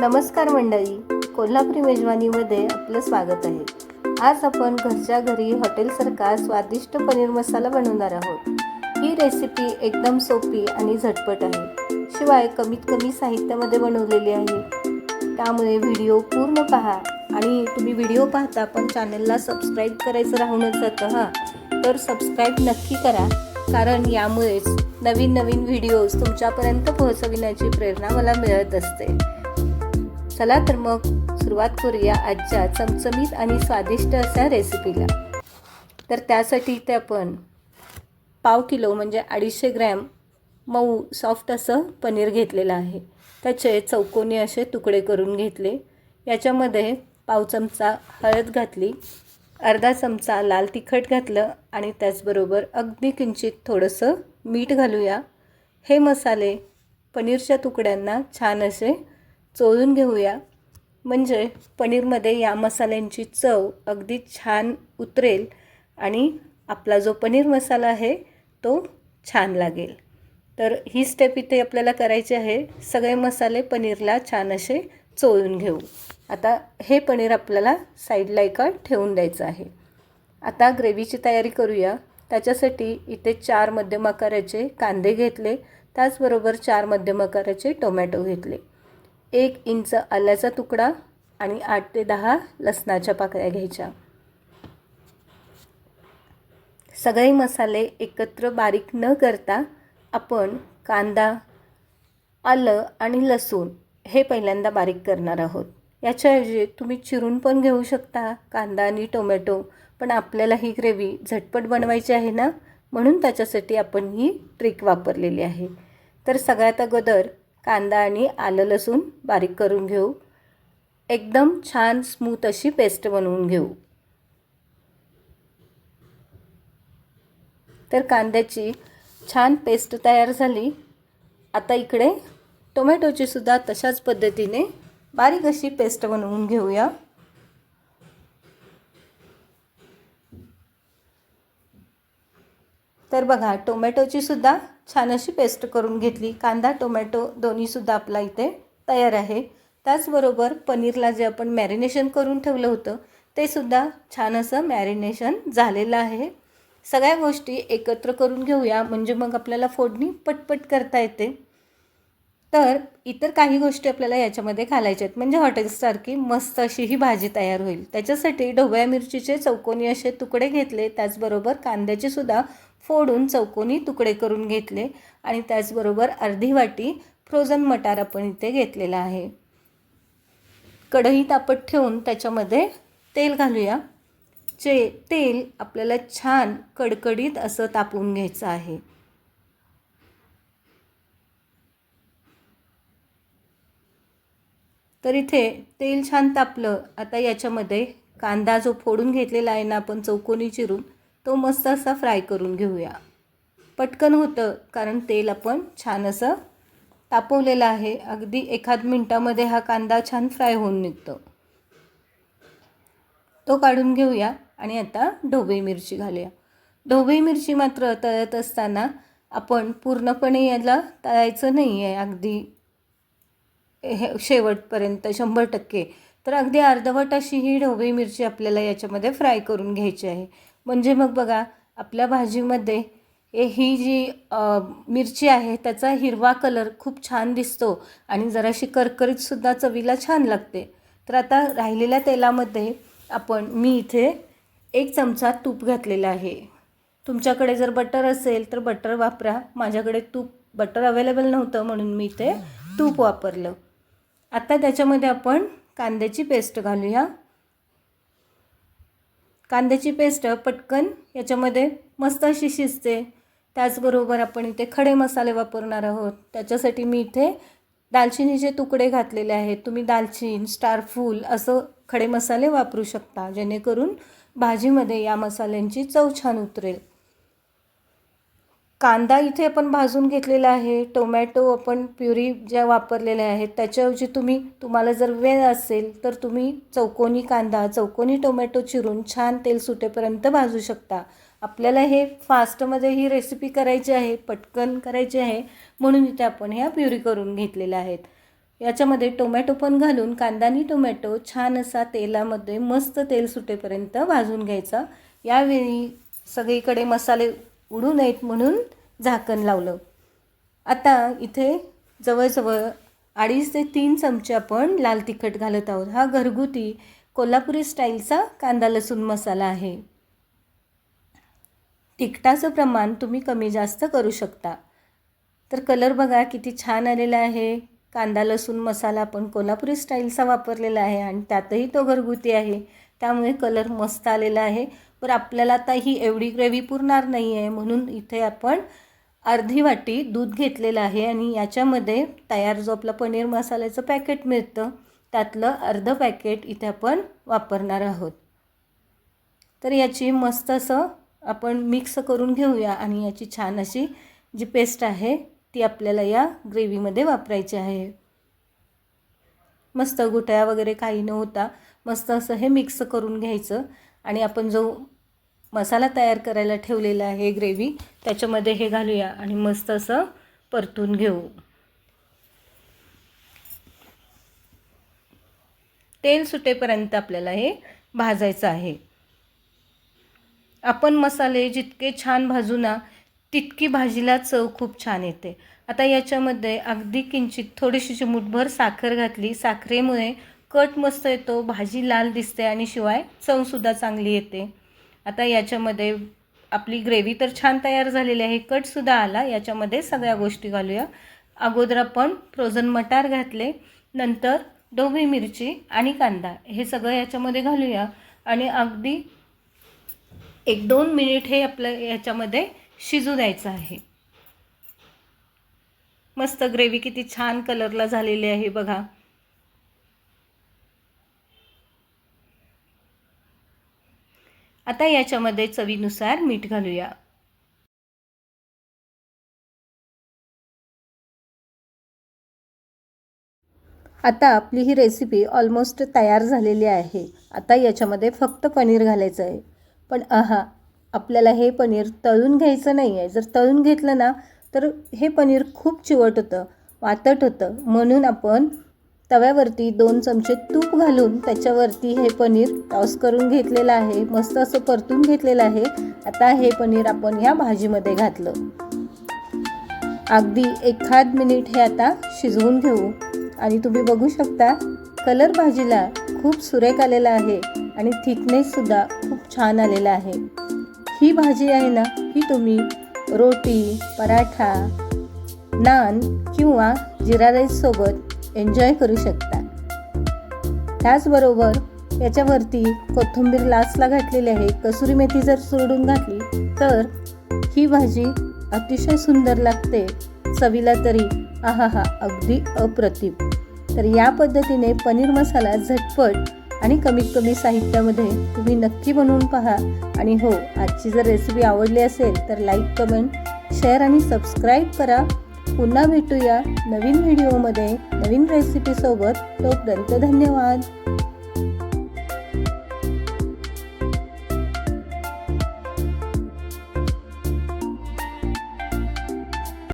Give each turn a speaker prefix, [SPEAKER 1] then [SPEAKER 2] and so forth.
[SPEAKER 1] नमस्कार मंडळी कोल्हापुरी मेजवानीमध्ये आपलं स्वागत आहे. आज आपण घरच्या घरी हॉटेलसारखा स्वादिष्ट पनीर मसाला बनवणार आहोत. ही रेसिपी एकदम सोपी आणि झटपट आहे. शिवाय कमीत कमी साहित्यामध्ये बनवलेली आहे. त्यामुळे व्हिडिओ पूर्ण पहा आणि तुम्ही व्हिडिओ पाहता पण चॅनलला सबस्क्राईब करायचं राहूनच जातं हां. तर सबस्क्राईब नक्की करा कारण यामुळेच नवीन नवीन व्हिडिओज तुमच्यापर्यंत पोहोचविण्याची प्रेरणा मला मिळत असते. चला तर मग सुरुवात करूया आजच्या चमचमीत आणि स्वादिष्ट अशा रेसिपीला तर त्यासाठी इथे आपण पाव किलो म्हणजे अडीचशे ग्रॅम मऊ सॉफ्ट असं पनीर घेतलेलं आहे. त्याचे चौकोनी असे तुकडे करून घेतले. याच्यामध्ये पाव चमचा हळद घातली अर्धा चमचा लाल तिखट घातलं आणि त्याचबरोबर अगदी किंचित थोडंसं मीठ घालूया. हे मसाले पनीरच्या तुकड्यांना छान असे चोळून घेऊया. म्हणजे पनीरमध्ये या मसाल्यांची चव अगदी छान उतरेल आणि आपला जो पनीर मसाला आहे तो छान लागेल. तर ही स्टेप इथे आपल्याला करायची आहे. सगळे मसाले पनीरला छान असे चोळून घेऊ. आता हे पनीर आपल्याला साईडला एका ठेवून द्यायचं आहे. आता ग्रेव्हीची तयारी करूया. त्याच्यासाठी इथे चार मध्यम आकाराचे कांदे घेतले. त्याचबरोबर चार मध्यम आकाराचे टोमॅटो घेतले. एक इंच आल्याचा तुकडा आणि आठ ते दहा लसणाच्या पाकळ्या घ्यायच्या. सगळे मसाले एकत्र बारीक न करता आपण कांदा आलं आणि लसूण हे पहिल्यांदा बारीक करणार आहोत. याच्याऐवजी तुम्ही चिरून पण घेऊ शकता कांदा आणि टोमॅटो पण आपल्याला ही ग्रेव्ही झटपट बनवायची आहे ना? म्हणून त्याच्यासाठी आपण ही ट्रिक वापरलेली आहे. तर सगळ्यात अगोदर कांदा आणि आलं लसूण बारीक करून घेऊ. एकदम छान स्मूथ अशी पेस्ट बनवून घेऊ. तर कांद्याची छान पेस्ट तयार झाली. आता इकडे टोमॅटोची सुद्धा तशाच पद्धतीने बारीक अशी पेस्ट बनवून घेऊया. तर बघा टोमॅटोची सुद्धा छान अशी पेस्ट करून घेतली. कांदा टोमॅटो दोन्हीसुद्धा आपला इथे तयार आहे. त्याचबरोबर पनीरला जे आपण मॅरिनेशन करून ठेवलं होतं ते सुद्धा छान असं मॅरिनेशन झालेलं आहे. सगळ्या गोष्टी एकत्र करून घेऊया म्हणजे मग आपल्याला फोडणी पटपट करता येते. तर इतर काही गोष्टी आपल्याला याच्यामध्ये घालायच्या आहेत. म्हणजे हॉटेल्ससारखी मस्त अशी ही भाजी तयार होईल. त्याच्यासाठी ढोबळ्या मिरचीचे चौकोनी असे तुकडे घेतले. त्याचबरोबर कांद्याचे सुद्धा फोडून चौकोनी तुकडे करून घेतले आणि त्याचबरोबर अर्धी वाटी फ्रोझन मटार आपण इथे घेतलेला आहे. कढई तापत ठेवून त्याच्यामध्ये तेल घालूया. जे तेल आपल्याला छान कडकडीत असं तापवून घ्यायचं आहे. तर इथे तेल छान तापलं. आता याच्यामध्ये कांदा जो फोडून घेतलेला आहे ना आपण चौकोनी चिरून तो मस्त असा फ्राय करून घेऊया. पटकन होतं कारण तेल आपण छान असं तापवलेलं आहे. अगदी एखाद मिनटामध्ये हा कांदा छान फ्राय होऊन निघतो. तो काढून घेऊया आणि आता ढोबळी मिरची घालूया. ढोबळी मिरची मात्र तळत असताना आपण पूर्णपणे याला तळायचं नाही आहे अगदी हे शेवटपर्यंत शंभर टक्के. तर अगदी अर्धवट अशी ही ढोबळी मिरची आपल्याला याच्यामध्ये फ्राय करून घ्यायची आहे. म्हणजे मग बघा आपल्या भाजीमध्ये ही जी मिरची आहे त्याचा हिरवा कलर खूप छान दिसतो आणि जराशी करकरीतसुद्धा चवीला छान लागते. तर आता राहिलेल्या तेलामध्ये आपण मी इथे एक चमचा तूप घातलेला आहे. तुमच्याकडे जर बटर असेल तर बटर वापरा. माझ्याकडे तूप बटर अवेलेबल नव्हतं म्हणून मी इथे तूप वापरलं. आता त्याच्यामध्ये आपण कांद्याची पेस्ट घालूया. कांद्याची पेस्ट पटकन याच्यामध्ये मस्त अशी शिजते. त्याचबरोबर आपण इथे खडे मसाले वापरणार आहोत. त्याच्यासाठी मी इथे दालचिनीचे तुकडे घातलेले आहेत तुम्ही दालचिन स्टारफूल असं खडे मसाले वापरू शकता. जेणेकरून भाजीमध्ये या मसाल्यांची चव छान उतरेल. कांदा इथे आपण भाजून घेतलेला आहे टोमॅटो आपण प्युरी ज्या वापरलेल्या आहेत त्याच्याऐवजी तुम्ही तुम्हाला जर वेळ असेल तर तुम्ही चौकोनी कांदा चौकोनी टोमॅटो चिरून छान तेल सुटेपर्यंत भाजू शकता. आपल्याला हे फास्टमध्ये ही रेसिपी करायची आहे पटकन करायची आहे म्हणून इथे आपण ह्या प्युरी करून घेतलेल्या आहेत. याच्यामध्ये टोमॅटो पण घालून कांदा आणि टोमॅटो छान असा तेलामध्ये मस्त तेल सुटेपर्यंत भाजून घ्यायचा. यावेळी सगळीकडे मसाले उडू नयेत म्हणून झाकण लावलं. आता इथे जवळजवळ अडीच ते तीन चमचे आपण लाल तिखट घालत आहोत. हा घरगुती कोल्हापुरी स्टाईलचा कांदा लसूण मसाला आहे. तिखटाचं प्रमाण तुम्ही कमी जास्त करू शकता. तर कलर बघा किती छान आलेला आहे. कांदा लसूण मसाला आपण कोल्हापुरी स्टाईलचा वापरलेला आहे आणि त्यातही तो घरगुती आहे. त्यामुळे कलर मस्त आलेला आहे. पण आपल्याला आता ही एवढी ग्रेव्ही पुरणार नाही आहे म्हणून इथे आपण अर्धी वाटी दूध घेतलेलं आहे आणि याच्यामध्ये तयार जो आपला पनीर मसाल्याचं पॅकेट मिळतं त्यातलं अर्धं पॅकेट इथे आपण वापरणार आहोत. तर याची मस्त असं आपण मिक्स करून घेऊया आणि याची छान अशी जी पेस्ट आहे ती आपल्याला या ग्रेव्हीमध्ये वापरायची आहे. मस्त गुटळ्या वगैरे काही न होता मस्त असं हे मिक्स करून घ्यायचं आणि आपण जो मसाला तयार करायला ठेवलेला आहे ग्रेव्ही. त्याच्यामध्ये हे घालूया आणि मस्त असं परतून घेऊ. तेल सुटेपर्यंत आपल्याला हे भाजायचं आहे. आपण मसाले जितके छान भाजू ना तितकी भाजीला चव खूप छान येते. आता याच्यामध्ये अगदी किंचित थोडीशी चिमूटभर साखर घातली. साखरेमुळे कट मस्त येतो भाजी लाल दिसते आणि शिवाय चवसुद्धा चांगली येते. आता याच्यामध्ये आपली ग्रेव्ही तर छान तयार झालेली आहे. कटसुद्धा आला. याच्यामध्ये सगळ्या गोष्टी घालूया. अगोदर आपण फ्रोझन मटार घातले. नंतर ढोबळी मिरची आणि कांदा. हे सगळं याच्यामध्ये घालूया. आणि अगदी एक दोन मिनिट हे आपलं याच्यामध्ये शिजू द्यायचं आहे. मस्त ग्रेव्ही किती छान कलरला झालेली आहे बघा. आता याच्यामध्ये चवीनुसार मीठ घालूया. आता आपली ही रेसिपी ऑलमोस्ट तयार झालेली आहे. आता याच्यामध्ये फक्त पनीर घालायचं आहे. पण आहा आपल्याला हे पनीर तळून घ्यायचं नाही आहे जर तळून घेतलं ना तर हे पनीर खूप चिवट होतं वातट होतं. म्हणून आपण तव्यावरती दोन चमचे तूप घालून त्याच्यावरती हे पनीर टॉस करून घेतलेलं आहे. मस्त असं परतून घेतलेलं आहे. आता हे पनीर आपण ह्या भाजीमध्ये घातलं. अगदी एखाद मिनिट हे आता शिजवून घेऊ. आणि तुम्ही बघू शकता कलर भाजीला खूप सुरेख आलेला आहे आणि थिकनेससुद्धा खूप छान आलेला आहे. ही भाजी आहे ना ही तुम्ही रोटी पराठा नान किंवा जिरा राईससोबत एन्जॉय करू शकता त्याचबरोबर याच्यावरती कोथिंबीर लास्टला घातलेली आहे. कसुरी मेथी जर सोडून घातली तर ही भाजी अतिशय सुंदर लागते. चवीला तरी. आहा हा अगदी अप्रतिम. तर या पद्धतीने पनीर मसाला झटपट आणि कमीत कमी साहित्यामध्ये तुम्ही नक्की बनवून पहा. आणि हो आजची जर रेसिपी आवडली असेल तर लाईक कमेंट शेअर आणि सबस्क्राईब करा. पुन्हा भेटूया नवीन व्हिडिओमध्ये नवीन रेसिपीसोबत तोपर्यंत धन्यवाद.